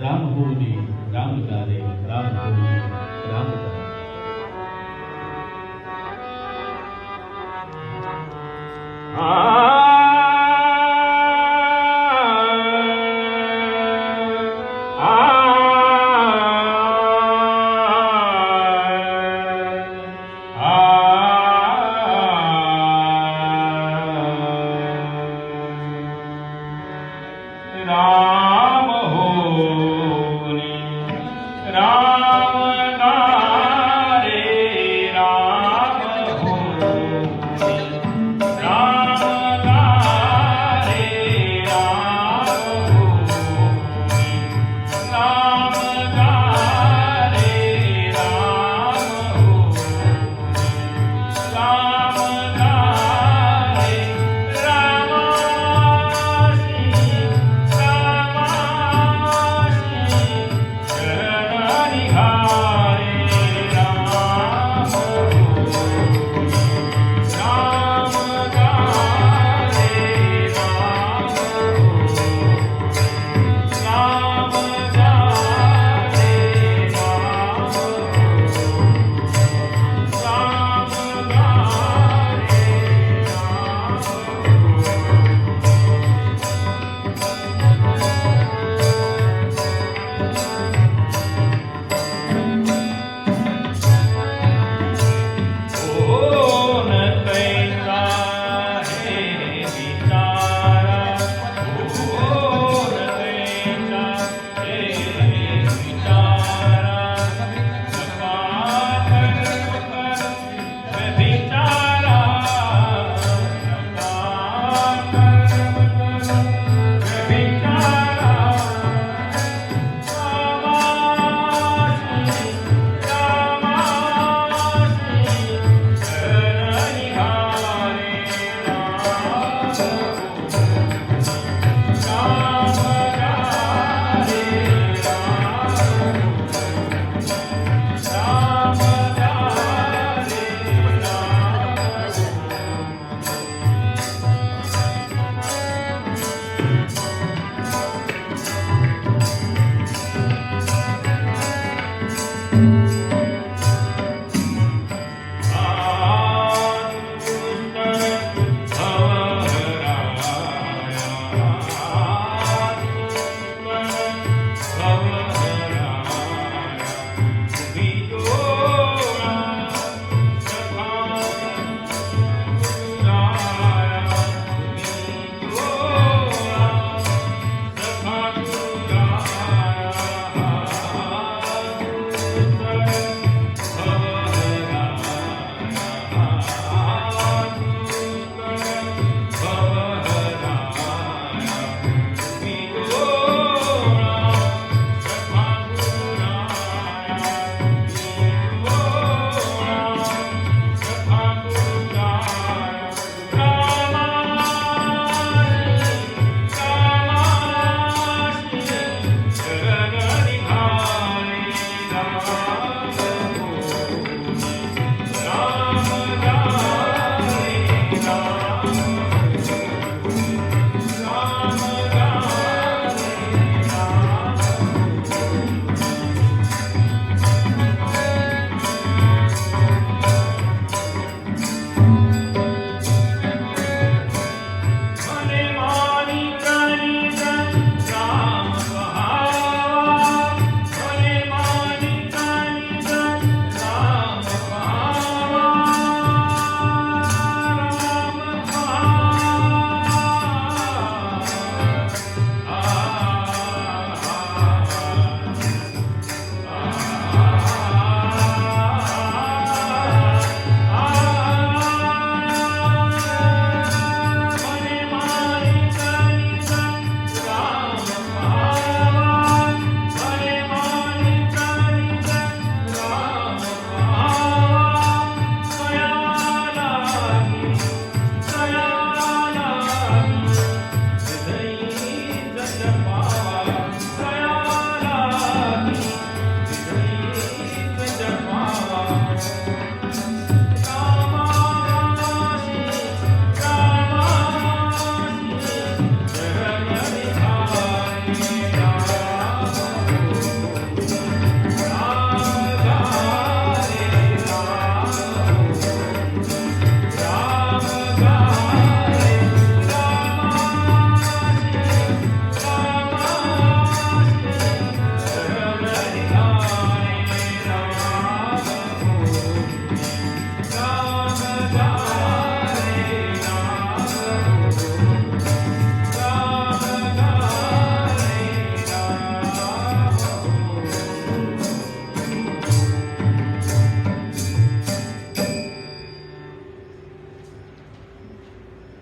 Ram હોની Ram ગારે Ram હોની Ram ગારે Ram Ram